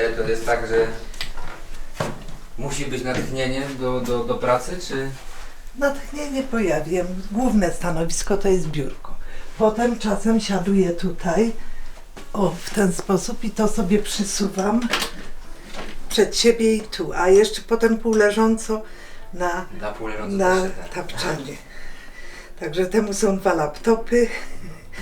to jest tak, że musi być natchnienie do, do, do pracy, czy... Natchnienie pojawia. Główne stanowisko to jest biurko. Potem czasem siaduję tutaj, o, w ten sposób i to sobie przysuwam przed siebie i tu, a jeszcze potem półleżąco na, Na pół leżąco na też się da. tapczanie. Także temu są dwa laptopy,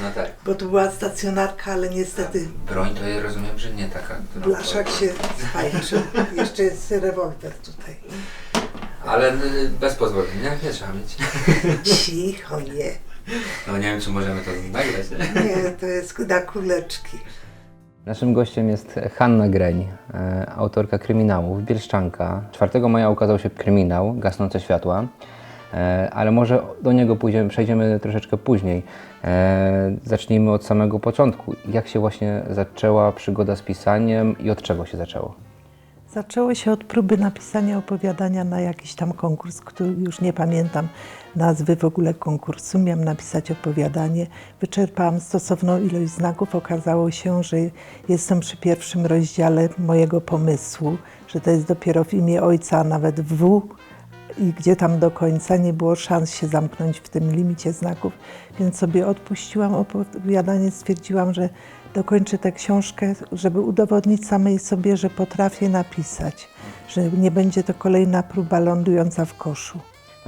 No tak. bo tu była stacjonarka, ale niestety Broń to ja rozumiem, że nie taka, którą... blaszak się spajczył. Jeszcze jest rewolwer tutaj. Ale y, bez pozwolenia nie trzeba mieć. Cicho, nie. No nie wiem, czy możemy to nagrać. nie? Nie, to jest na kuleczki. Naszym gościem jest Hanna Greń, e, autorka kryminałów, Bielszczanka. 4 maja ukazał się kryminał Gasnące światła, ale może do niego pójdziemy, przejdziemy troszeczkę później. E, Zacznijmy od samego początku. Jak się właśnie zaczęła przygoda z pisaniem i od czego się zaczęło? Zaczęło się od próby napisania opowiadania na jakiś tam konkurs, który już nie pamiętam nazwy w ogóle konkursu. Miałam napisać opowiadanie. Wyczerpałam stosowną ilość znaków. Okazało się, że jestem przy pierwszym rozdziale mojego pomysłu, że to jest dopiero w imię ojca, a nawet W. I gdzie tam do końca nie było szans się zamknąć w tym limicie znaków, więc sobie odpuściłam opowiadanie. Stwierdziłam, że dokończę tę książkę, żeby udowodnić samej sobie, że potrafię napisać, że nie będzie to kolejna próba lądująca w koszu.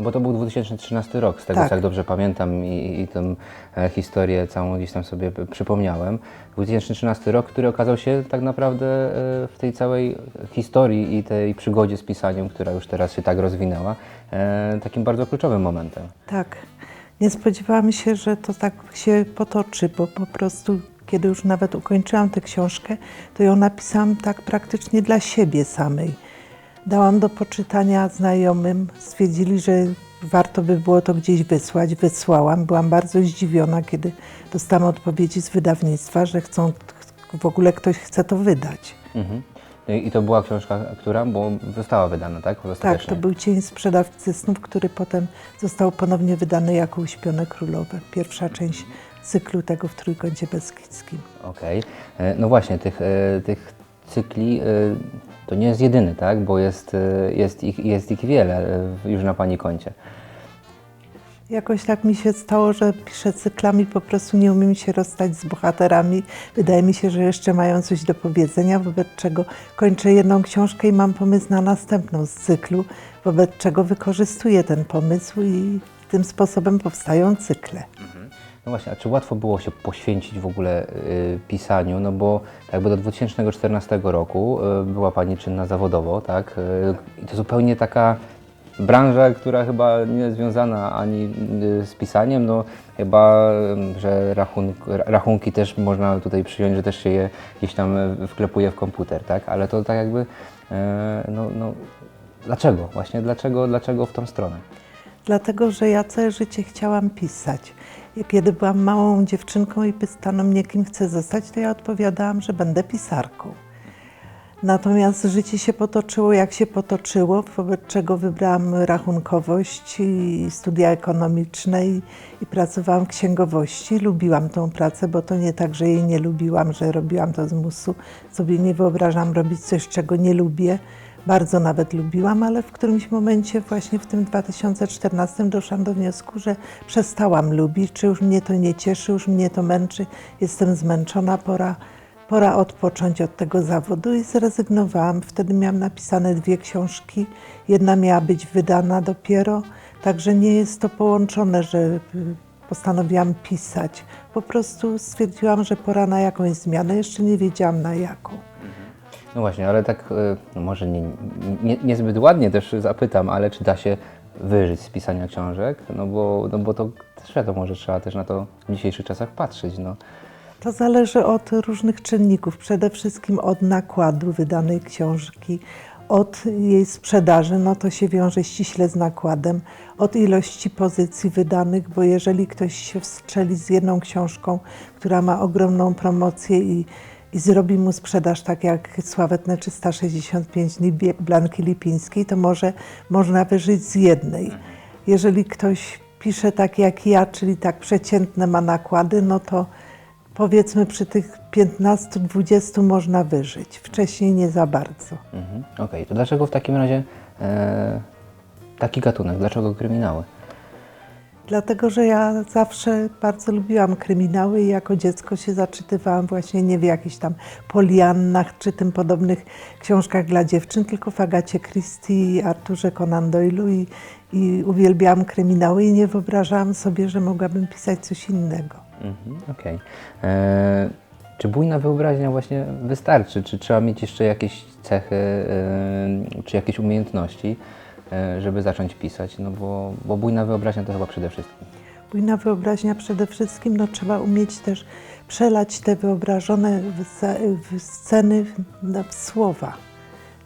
No bo to był 2013 rok, z tego Tak. co dobrze pamiętam i, i tę e, historię całą gdzieś tam sobie przypomniałem. 2013 rok, który okazał się tak naprawdę e, w tej całej historii i tej przygodzie z pisaniem, która już teraz się tak rozwinęła, e, takim bardzo kluczowym momentem. Tak, nie spodziewałam się, że to tak się potoczy, bo po prostu kiedy już nawet ukończyłam tę książkę, to ją napisałam tak praktycznie dla siebie samej. Dałam do poczytania znajomym, stwierdzili, że warto by było to gdzieś wysłać. Wysłałam. Byłam bardzo zdziwiona, kiedy dostałam odpowiedzi z wydawnictwa, że chcą, w ogóle ktoś chce to wydać. Mhm. I to była książka, która bo została wydana, tak? Tak, to był Cień Sprzedawcy Snów, który potem został ponownie wydany jako Uśpione Królowe. Pierwsza część cyklu tego w Trójkącie Beskidzkim. Okej. E, No właśnie, tych, e, tych cykli e, to nie jest jedyny, tak? Bo jest, e, jest, ich, jest ich wiele e, już na Pani koncie. Jakoś tak mi się stało, że piszę cyklami, po prostu nie umiem się rozstać z bohaterami. Wydaje mi się, że jeszcze mają coś do powiedzenia, wobec czego kończę jedną książkę i mam pomysł na następną z cyklu, wobec czego wykorzystuję ten pomysł i tym sposobem powstają cykle. No właśnie, a czy łatwo było się poświęcić w ogóle y, pisaniu? No bo jakby do 2014 roku y, była Pani czynna zawodowo, tak? Y, I to zupełnie taka branża, która chyba nie jest związana ani y, z pisaniem, no chyba, y, że rachun, rachunki też można tutaj przyjąć, że też się je gdzieś tam y, wklepuje w komputer, tak? Ale to tak jakby, y, no, no dlaczego? Właśnie dlaczego, dlaczego w tą stronę? Dlatego, że ja całe życie chciałam pisać. Kiedy byłam małą dziewczynką i pytano mnie, kim chcę zostać, to ja odpowiadałam, że będę pisarką. Natomiast życie się potoczyło, jak się potoczyło, wobec czego wybrałam rachunkowość i studia ekonomiczne i, i pracowałam w księgowości. Lubiłam tą pracę, bo to nie tak, że jej nie lubiłam, że robiłam to z musu. Sobie nie wyobrażam robić coś, czego nie lubię. Bardzo nawet lubiłam, ale w którymś momencie, właśnie w tym 2014, doszłam do wniosku, że przestałam lubić, czy już mnie to nie cieszy, już mnie to męczy, jestem zmęczona, pora, pora odpocząć od tego zawodu i zrezygnowałam. Wtedy miałam napisane dwie książki, jedna miała być wydana dopiero, także nie jest to połączone, że y, postanowiłam pisać. Po prostu stwierdziłam, że pora na jakąś zmianę, jeszcze nie wiedziałam na jaką. No właśnie, ale tak no może nie, nie, niezbyt ładnie też zapytam, ale czy da się wyżyć z pisania książek? No bo, no bo to też wiadomo, że trzeba też na to w dzisiejszych czasach patrzeć. No. To zależy od różnych czynników. Przede wszystkim od nakładu wydanej książki, od jej sprzedaży, no to się wiąże ściśle z nakładem, od ilości pozycji wydanych, bo jeżeli ktoś się wstrzeli z jedną książką, która ma ogromną promocję i, i zrobi mu sprzedaż tak jak sławetne 365 dni Blanki Lipińskiej, to może można wyżyć z jednej. Jeżeli ktoś pisze tak jak ja, czyli tak przeciętne ma nakłady, no to powiedzmy przy tych 15-20 można wyżyć. Wcześniej nie za bardzo. Mhm. Okej, to dlaczego w takim razie e, taki gatunek? Dlaczego kryminały? Dlatego, że ja zawsze bardzo lubiłam kryminały i jako dziecko się zaczytywałam właśnie nie w jakichś tam Poliannach czy tym podobnych książkach dla dziewczyn, tylko w Agacie Christie Arturze Conan Doyle'u i, i uwielbiałam kryminały i nie wyobrażałam sobie, że mogłabym pisać coś innego. Mhm. Okej. E, Czy bujna wyobraźnia właśnie wystarczy? Czy trzeba mieć jeszcze jakieś cechy, e, czy jakieś umiejętności, żeby zacząć pisać? No bo, bo bujna wyobraźnia to chyba przede wszystkim. Bujna wyobraźnia przede wszystkim, no trzeba umieć też przelać te wyobrażone sceny w słowa,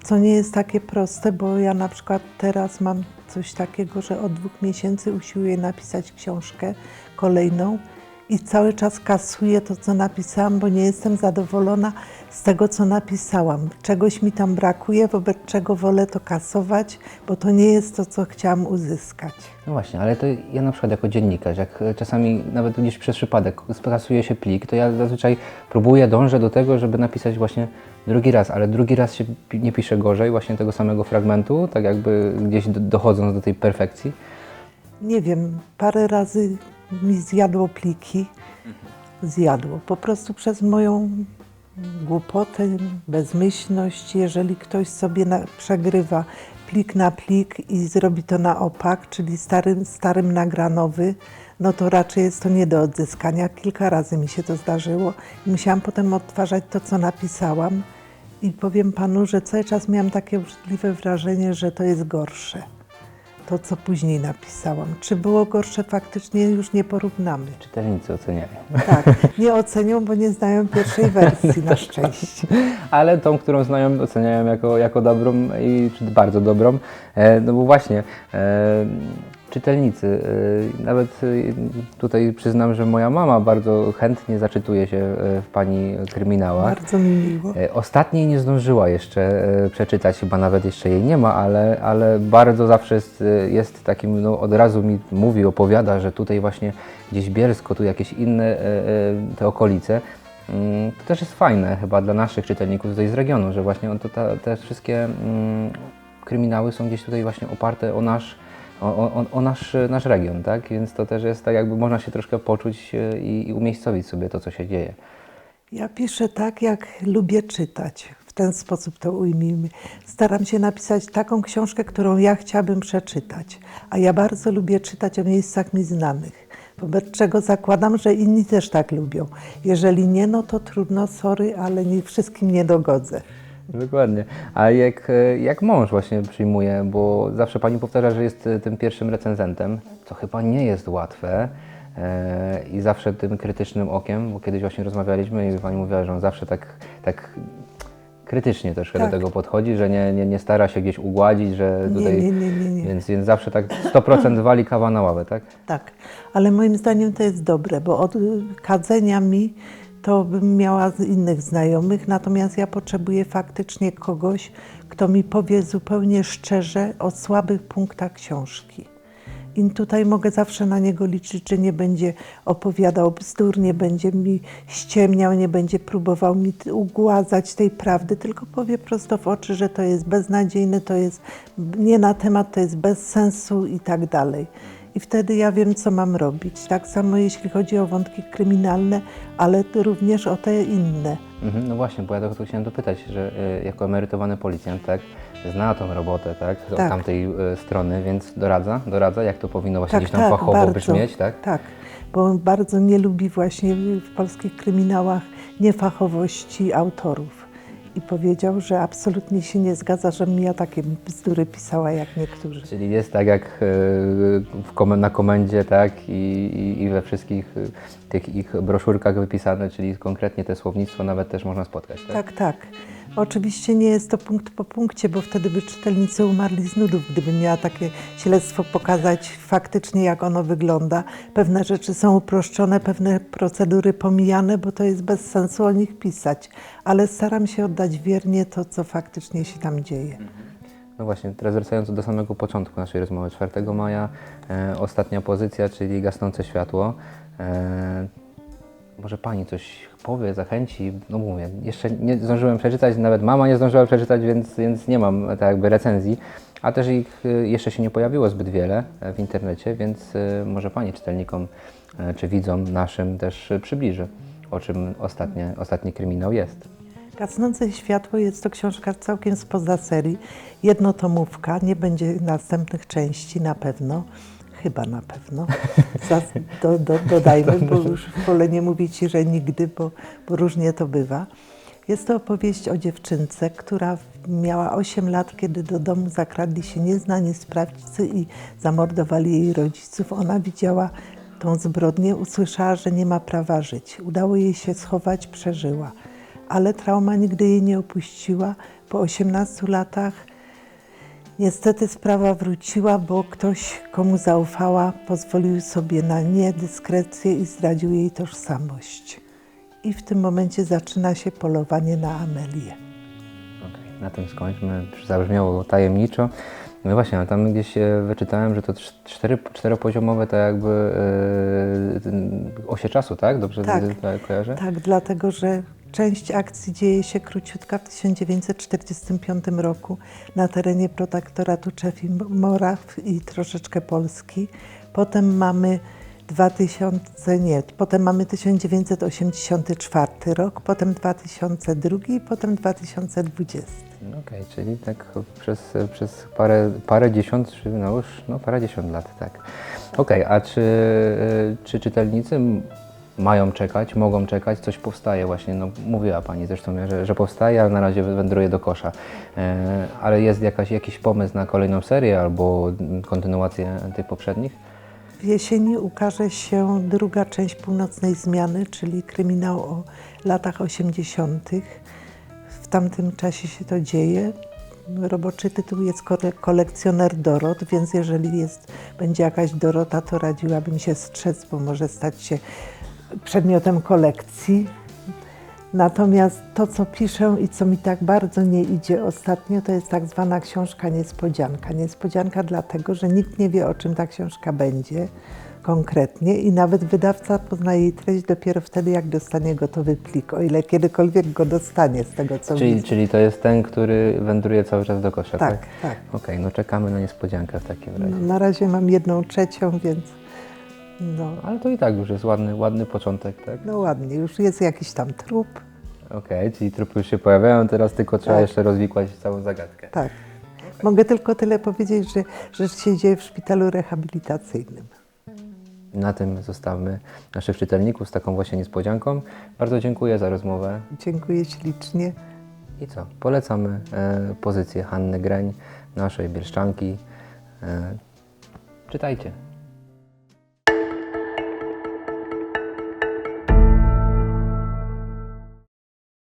co nie jest takie proste, bo ja na przykład teraz mam coś takiego, że od dwóch miesięcy usiłuję napisać książkę kolejną i cały czas kasuję to, co napisałam, bo nie jestem zadowolona z tego, co napisałam. Czegoś mi tam brakuje, wobec czego wolę to kasować, bo to nie jest to, co chciałam uzyskać. No właśnie, ale to ja na przykład jako dziennikarz, jak e, czasami nawet gdzieś przez przypadek skasuje się plik, to ja zazwyczaj próbuję, dążę do tego, żeby napisać właśnie drugi raz, ale drugi raz się nie pisze gorzej właśnie tego samego fragmentu, tak jakby gdzieś do, dochodząc do tej perfekcji. Nie wiem, parę razy mi zjadło pliki. Zjadło. Po prostu przez moją głupotę, bezmyślność. Jeżeli ktoś sobie na, przegrywa plik na plik i zrobi to na opak, czyli starym, starym nagranowy, no to raczej jest to nie do odzyskania. Kilka razy mi się to zdarzyło. I musiałam potem odtwarzać to, co napisałam. I powiem panu, że cały czas miałam takie obrzydliwe wrażenie, że to jest gorsze to, co później napisałam. Czy było gorsze, faktycznie już nie porównamy. Czytelnicy oceniają. Tak, nie ocenią, bo nie znają pierwszej wersji na szczęście. ale tą, którą znają, oceniają jako, jako dobrą i czy bardzo dobrą. E, no bo właśnie, e, czytelnicy, e, nawet e, tutaj przyznam, że moja mama bardzo chętnie zaczytuje się e, w Pani kryminałach. Bardzo mi miło. Ostatniej nie zdążyła jeszcze przeczytać, chyba nawet jeszcze jej nie ma, ale, ale bardzo zawsze jest, jest takim, no od razu mi mówi, opowiada, że tutaj właśnie gdzieś Bielsko, tu jakieś inne te okolice. Mm, To też jest fajne chyba dla naszych czytelników tutaj z regionu, że właśnie to, ta, te wszystkie mm, kryminały są gdzieś tutaj właśnie oparte o nasz, o, o, o nasz, nasz region, tak? Więc to też jest tak jakby można się troszkę poczuć e, i, i umiejscowić sobie to, co się dzieje. Ja piszę tak, jak lubię czytać. W ten sposób to ujmijmy. Staram się napisać taką książkę, którą ja chciałabym przeczytać. A ja bardzo lubię czytać o miejscach mi znanych. Wobec czego zakładam, że inni też tak lubią. Jeżeli nie, no to trudno, sorry, ale nie wszystkim nie dogodzę. Dokładnie. A jak, e, jak mąż właśnie przyjmuje, bo zawsze pani powtarza, że jest e, tym pierwszym recenzentem, co chyba nie jest łatwe. e, I zawsze tym krytycznym okiem, bo kiedyś właśnie rozmawialiśmy i pani mówiła, że on zawsze tak, tak krytycznie troszkę Tak. do tego podchodzi, że nie, nie, nie stara się gdzieś ugładzić, że tutaj. nie, nie, nie, nie. Więc, więc zawsze tak 100% wali kawa na ławę, tak? Tak, ale moim zdaniem to jest dobre, bo od y, kadzenia mi to bym miała z innych znajomych, natomiast ja potrzebuję faktycznie kogoś, kto mi powie zupełnie szczerze o słabych punktach książki. I tutaj mogę zawsze na niego liczyć, że nie będzie opowiadał bzdur, nie będzie mi ściemniał, nie będzie próbował mi ugładzać tej prawdy, tylko powie prosto w oczy, że to jest beznadziejne, to jest nie na temat, to jest bez sensu i tak dalej. I wtedy ja wiem, co mam robić. Tak samo jeśli chodzi o wątki kryminalne, ale również o te inne. Mhm, no właśnie, bo ja to chciałem dopytać, że e, jako emerytowany policjant, tak, zna tą robotę, tak, od Tak. tamtej e, strony, więc doradza, doradza, jak to powinno właśnie Tak, gdzieś tam tak, fachowo brzmieć, tak? Tak, bo bardzo nie lubi właśnie w polskich kryminałach niefachowości autorów. I powiedział, że absolutnie się nie zgadza, żebym ja takie bzdury pisała jak niektórzy. Czyli jest tak jak e, w komen- na komendzie, tak, i, i, i we wszystkich e, tych ich broszurkach wypisane, czyli konkretnie te słownictwo nawet też można spotkać, tak? Tak, tak. Oczywiście nie jest to punkt po punkcie, bo wtedy by czytelnicy umarli z nudów, gdybym miała takie śledztwo pokazać faktycznie, jak ono wygląda. Pewne rzeczy są uproszczone, pewne procedury pomijane, bo to jest bez sensu o nich pisać. Ale staram się oddać wiernie to, co faktycznie się tam dzieje. No właśnie, teraz wracając do samego początku naszej rozmowy, 4 maja, e, ostatnia pozycja, czyli gasnące światło. E, może Pani coś powie, zachęci. No mówię, jeszcze nie zdążyłem przeczytać, nawet mama nie zdążyła przeczytać, więc, więc nie mam tak jakby recenzji. A też ich y, jeszcze się nie pojawiło zbyt wiele e, w internecie, więc y, może Pani czytelnikom e, czy widzom naszym też przybliży, o czym ostatnie, ostatni kryminał jest. Gasnące światło jest to książka całkiem spoza serii. Jednotomówka, nie będzie następnych części na pewno. Chyba na pewno. Zas, do, do, dodajmy, bo już wolę nie mówić że nigdy, bo, bo różnie to bywa. Jest to opowieść o dziewczynce, która miała 8 lat, kiedy do domu zakradli się nieznani sprawcy i zamordowali jej rodziców. Ona widziała tą zbrodnię, usłyszała, że nie ma prawa żyć. Udało jej się schować, przeżyła. Ale trauma nigdy jej nie opuściła. Po 18 latach Niestety sprawa wróciła, bo ktoś, komu zaufała, pozwolił sobie na niedyskrecję i zdradził jej tożsamość. I w tym momencie zaczyna się polowanie na Amelię. Okej, na tym skończmy. Zabrzmiało tajemniczo. No właśnie, ale tam gdzieś e, wyczytałem, że to cz- cztery, czteropoziomowe to jakby ten osie czasu, tak? Dobrze tak kojarzę? Tak, dlatego że część akcji dzieje się króciutka w 1945 roku na terenie protektoratu Czech i Moraw i troszeczkę Polski. Potem mamy 2000, nie, potem mamy 1984 rok, potem 2002 i potem 2020. No Okej, czyli tak przez, przez parę, parę dziesiąt, no już no parę dziesiąt lat, tak. Okej, a czy, e, czy czytelnicy mają czekać, mogą czekać, coś powstaje właśnie, no mówiła Pani zresztą, że, że powstaje, ale na razie wędruje do kosza. E, ale jest jakaś, jakiś pomysł na kolejną serię albo kontynuację tych poprzednich? W jesieni ukaże się druga część Północnej Zmiany, czyli kryminał o latach 80. W tamtym czasie się to dzieje. Roboczy tytuł jest kole- Kolekcjoner Dorot, więc jeżeli jest, będzie jakaś Dorota, to radziłabym się strzec, bo może stać się przedmiotem kolekcji. Natomiast to, co piszę i co mi tak bardzo nie idzie ostatnio, to jest tak zwana książka niespodzianka. Niespodzianka dlatego, że nikt nie wie, o czym ta książka będzie konkretnie i nawet wydawca pozna jej treść dopiero wtedy, jak dostanie gotowy plik, o ile kiedykolwiek go dostanie z tego, co Czyli, widzę. czyli to jest ten, który wędruje cały czas do kosza, tak? Tak, tak. Okej, no czekamy na niespodziankę w takim razie. No, na razie mam jedną trzecią, więc no, Ale to i tak już jest ładny, ładny początek, tak? no ładnie, już jest jakiś tam trup. Okej, czyli trupy już się pojawiają, teraz tylko trzeba Tak. jeszcze rozwikłać całą zagadkę. Tak. Mogę tylko tyle powiedzieć, że, że się dzieje w szpitalu rehabilitacyjnym. Na tym zostawmy naszych czytelników z taką właśnie niespodzianką. Bardzo dziękuję za rozmowę. Dziękuję ślicznie. I co? Polecamy e, pozycję Hanny Greń, naszej Bielszczanki. E, czytajcie.